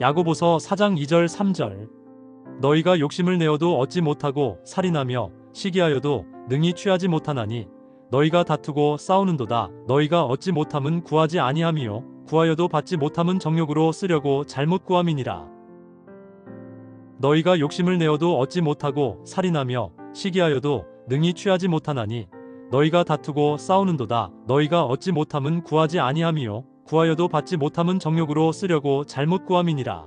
야고보서 4장 2절 3절. 너희가 욕심을 내어도 얻지 못하고 살인하며 시기하여도 능히 취하지 못하나니 너희가 다투고 싸우는도다. 너희가 얻지 못함은 구하지 아니함이요. 구하여도 받지 못함은 정욕으로 쓰려고 잘못 구함이니라. 너희가 욕심을 내어도 얻지 못하고 살인하며 시기하여도 능히 취하지 못하나니 너희가 다투고 싸우는도다. 너희가 얻지 못함은 구하지 아니함이요 구하여도 받지 못함은 정욕으로 쓰려고 잘못 구함이니라.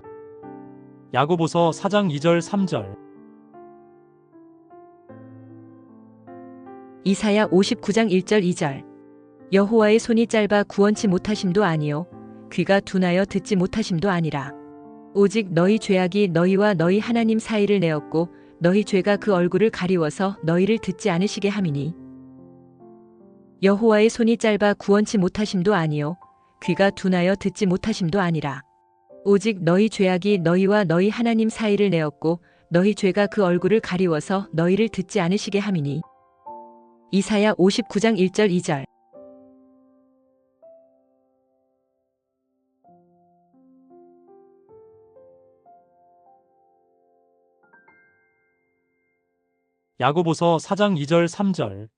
야고보서 4장 2절 3절. 이사야 59장 1절 2절. 여호와의 손이 짧아 구원치 못하심도 아니요 귀가 둔하여 듣지 못하심도 아니라. 오직 너희 죄악이 너희와 너희 하나님 사이를 내었고 너희 죄가 그 얼굴을 가리워서 너희를 듣지 않으시게 함이니. 여호와의 손이 짧아 구원치 못하심도 아니요 귀가 둔하여 듣지 못하심도 아니라 오직 너희 죄악이 너희와 너희 하나님 사이를 내었고 너희 죄가 그 얼굴을 가리워서 너희를 듣지 않으시게 함이니. 이사야 59장 1절 2절. 야고보서 4장 2절 3절.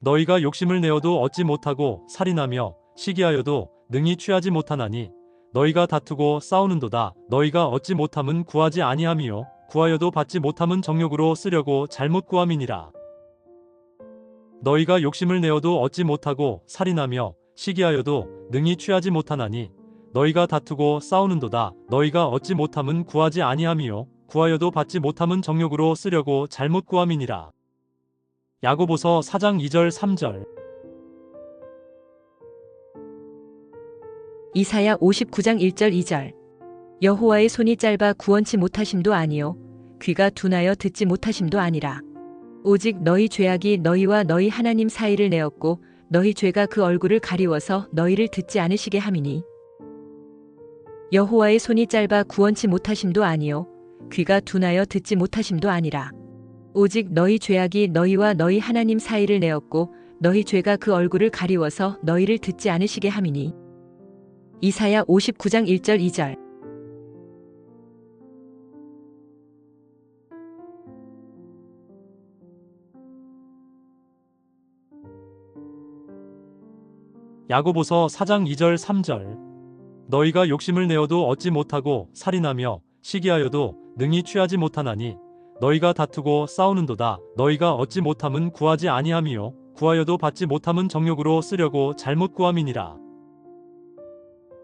너희가 욕심을 내어도 얻지 못하고 살인하며 시기하여도 능히 취하지 못하나니 너희가 다투고 싸우는도다. 너희가 얻지 못함은 구하지 아니함이요. 구하여도 받지 못함은 정욕으로 쓰려고 잘못 구함이니라. 너희가 욕심을 내어도 얻지 못하고 살인하며 시기하여도 능히 취하지 못하나니 너희가 다투고 싸우는도다. 너희가 얻지 못함은 구하지 아니함이요. 구하여도 받지 못함은 정욕으로 쓰려고 잘못 구함이니라. 야고보서 4장 2절 3절 이사야 59장 1절 2절. 여호와의 손이 짧아 구원치 못하심도 아니요 귀가 둔하여 듣지 못하심도 아니라. 오직 너희 죄악이 너희와 너희 하나님 사이를 내었고 너희 죄가 그 얼굴을 가리워서 너희를 듣지 않으시게 함이니. 여호와의 손이 짧아 구원치 못하심도 아니요 귀가 둔하여 듣지 못하심도 아니라. 오직 너희 죄악이 너희와 너희 하나님 사이를 내었고 너희 죄가 그 얼굴을 가리워서 너희를 듣지 않으시게 함이니 이사야 59장 1절 2절. 야고보서 4장 2절 3절. 너희가 욕심을 내어도 얻지 못하고 살인하며 시기하여도 능히 취하지 못하나니 너희가 다투고 싸우는도다. 너희가 얻지 못함은 구하지 아니함이요. 구하여도 받지 못함은 정욕으로 쓰려고 잘못 구함이니라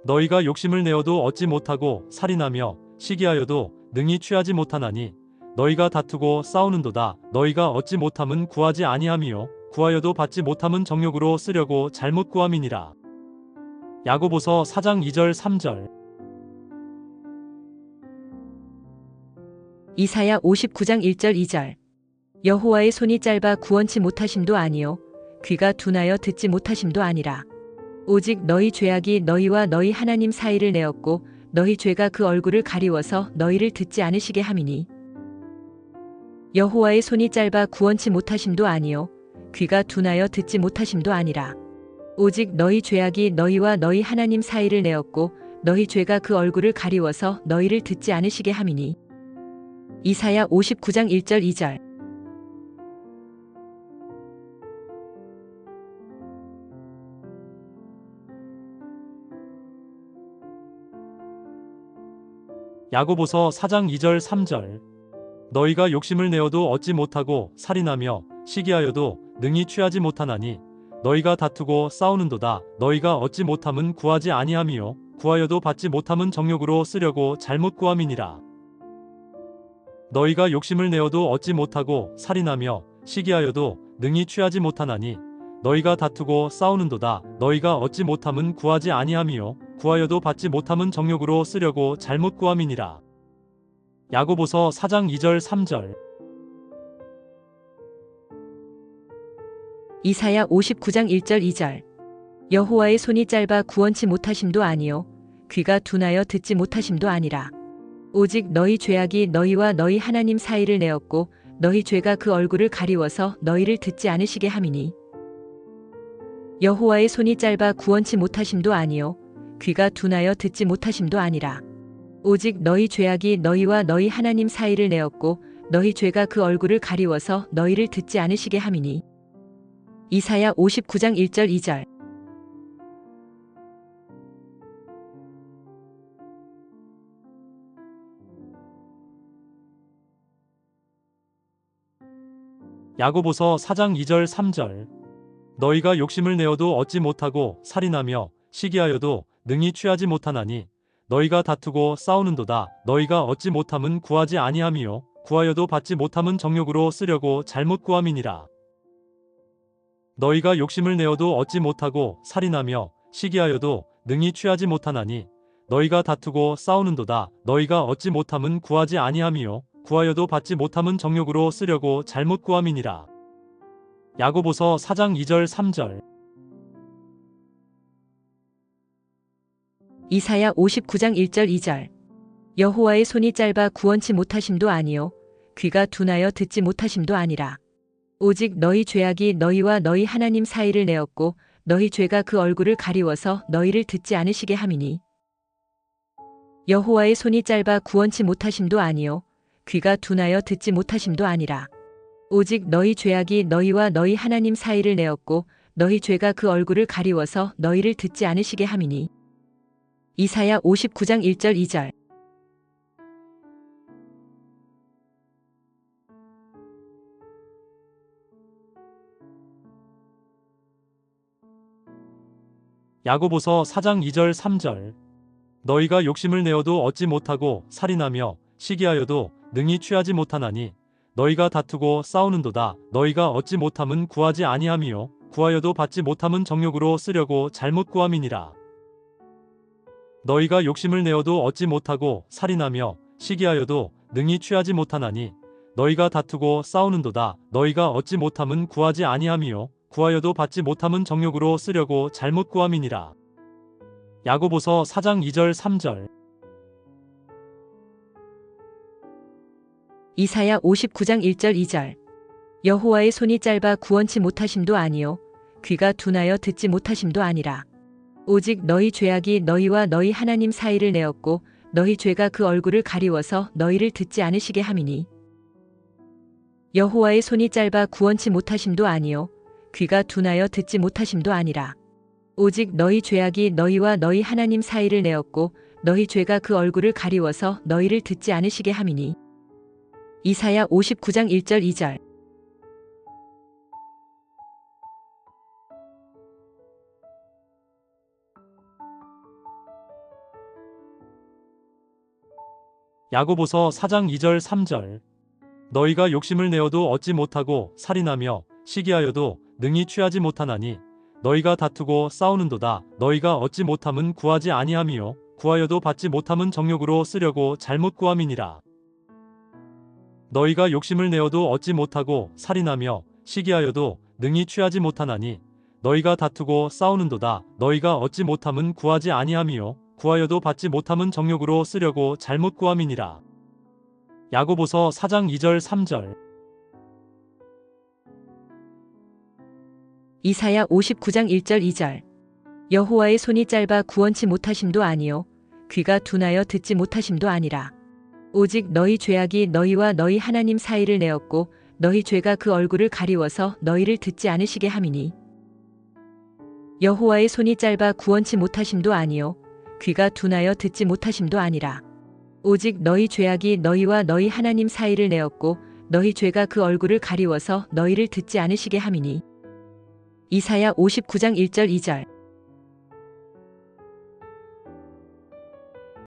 너희가 욕심을 내어도 얻지 못하고 살인하며 시기하여도 능히 취하지 못하나니 너희가 다투고 싸우는도다. 너희가 얻지 못함은 구하지 아니함이요. 구하여도 받지 못함은 정욕으로 쓰려고 잘못 구함이니라. 야고보서 4장 2절 3절. 이사야 59장 1절 2절. 여호와의 손이 짧아 구원치 못하심도 아니요. 귀가 둔하여 듣지 못하심도 아니라 오직 너희 죄악이 너희와 너희 하나님 사이를 내었고 너희 죄가 그 얼굴을 가리워서 너희를 듣지 않으시게 함이니. 여호와의 손이 짧아 구원치 못하심도 아니요 귀가 둔하여 듣지 못하심도 아니라. 오직 너희 죄악이 너희와 너희 하나님 사이를 내었고 너희 죄가 그 얼굴을 가리워서 너희를 듣지 않으시게 함이니. 이사야 59장 1절 2절 야고보서 4장 2절 3절. 너희가 욕심을 내어도 얻지 못하고 살인하며 시기하여도 능히 취하지 못하나니 너희가 다투고 싸우는도다. 너희가 얻지 못함은 구하지 아니함이요. 구하여도 받지 못함은 정욕으로 쓰려고 잘못 구함이니라. 너희가 욕심을 내어도 얻지 못하고 살인하며 시기하여도 능히 취하지 못하나니 너희가 다투고 싸우는도다. 너희가 얻지 못함은 구하지 아니함이요 구하여도 받지 못함은 정욕으로 쓰려고 잘못 구함이니라. 야고보서 4장 2절 3절. 이사야 59장 1절 2절. 여호와의 손이 짧아 구원치 못하심도 아니요 귀가 둔하여 듣지 못하심도 아니라. 오직 너희 죄악이 너희와 너희 하나님 사이를 내었고 너희 죄가 그 얼굴을 가리워서 너희를 듣지 않으시게 함이니. 여호와의 손이 짧아 구원치 못하심도 아니요 귀가 둔하여 듣지 못하심도 아니라 오직 너희 죄악이 너희와 너희 하나님 사이를 내었고 너희 죄가 그 얼굴을 가리워서 너희를 듣지 않으시게 함이니. 이사야 59장 1절 2절. 야고보서 4장 2절 3절. 너희가 욕심을 내어도 얻지 못하고 살인하며 시기하여도 능히 취하지 못하나니 너희가 다투고 싸우는도다. 너희가 얻지 못함은 구하지 아니함이요. 구하여도 받지 못함은 정욕으로 쓰려고 잘못 구함이니라. 너희가 욕심을 내어도 얻지 못하고 살인하며 시기하여도 능히 취하지 못하나니 너희가 다투고 싸우는도다. 너희가 얻지 못함은 구하지 아니함이요. 구하여도 받지 못함은 정욕으로 쓰려고 잘못 구함이니라. 야고보서 4장 2절 3절 이사야 59장 1절 2절. 여호와의 손이 짧아 구원치 못하심도 아니요 귀가 둔하여 듣지 못하심도 아니라. 오직 너희 죄악이 너희와 너희 하나님 사이를 내었고 너희 죄가 그 얼굴을 가리워서 너희를 듣지 않으시게 함이니. 여호와의 손이 짧아 구원치 못하심도 아니요 귀가 둔하여 듣지 못하심도 아니라. 오직 너희 죄악이 너희와 너희 하나님 사이를 내었고 너희 죄가 그 얼굴을 가리워서 너희를 듣지 않으시게 함이니 이사야 59장 1절 2절. 야고보서 4장 2절 3절. 너희가 욕심을 내어도 얻지 못하고 살인하며 시기하여도 능히 취하지 못하나니 너희가 다투고 싸우는도다. 너희가 얻지 못함은 구하지 아니함이요. 구하여도 받지 못함은 정욕으로 쓰려고 잘못 구함이니라 너희가 욕심을 내어도 얻지 못하고 살인하며 시기하여도 능히 취하지 못하나니 너희가 다투고 싸우는도다. 너희가 얻지 못함은 구하지 아니함이요. 구하여도 받지 못함은 정욕으로 쓰려고 잘못 구함이니라. 야고보서 4장 2절 3절. 이사야 59장 1절 2절. 여호와의 손이 짧아 구원치 못하심도 아니요. 귀가 둔하여 듣지 못하심도 아니라 오직 너희 죄악이 너희와 너희 하나님 사이를 내었고 너희 죄가 그 얼굴을 가리워서 너희를 듣지 않으시게 함이니. 여호와의 손이 짧아 구원치 못하심도 아니요 귀가 둔하여 듣지 못하심도 아니라. 오직 너희 죄악이 너희와 너희 하나님 사이를 내었고 너희 죄가 그 얼굴을 가리워서 너희를 듣지 않으시게 함이니. 이사야 59장 1절 2절 야고보서 4장 2절 3절. 너희가 욕심을 내어도 얻지 못하고 살인하며 시기하여도 능히 취하지 못하나니 너희가 다투고 싸우는도다. 너희가 얻지 못함은 구하지 아니함이요. 구하여도 받지 못함은 정욕으로 쓰려고 잘못 구함이니라. 너희가 욕심을 내어도 얻지 못하고 살인하며 시기하여도 능히 취하지 못하나니 너희가 다투고 싸우는도다. 너희가 얻지 못함은 구하지 아니함이요 구하여도 받지 못함은 정욕으로 쓰려고 잘못 구함이니라. 야고보서 4장 2절 3절. 이사야 59장 1절 2절. 여호와의 손이 짧아 구원치 못하심도 아니요 귀가 둔하여 듣지 못하심도 아니라. 오직 너희 죄악이 너희와 너희 하나님 사이를 내었고 너희 죄가 그 얼굴을 가리워서 너희를 듣지 않으시게 함이니. 여호와의 손이 짧아 구원치 못하심도 아니요 귀가 둔하여 듣지 못하심도 아니라 오직 너희 죄악이 너희와 너희 하나님 사이를 내었고 너희 죄가 그 얼굴을 가리워서 너희를 듣지 않으시게 함이니. 이사야 59장 1절 2절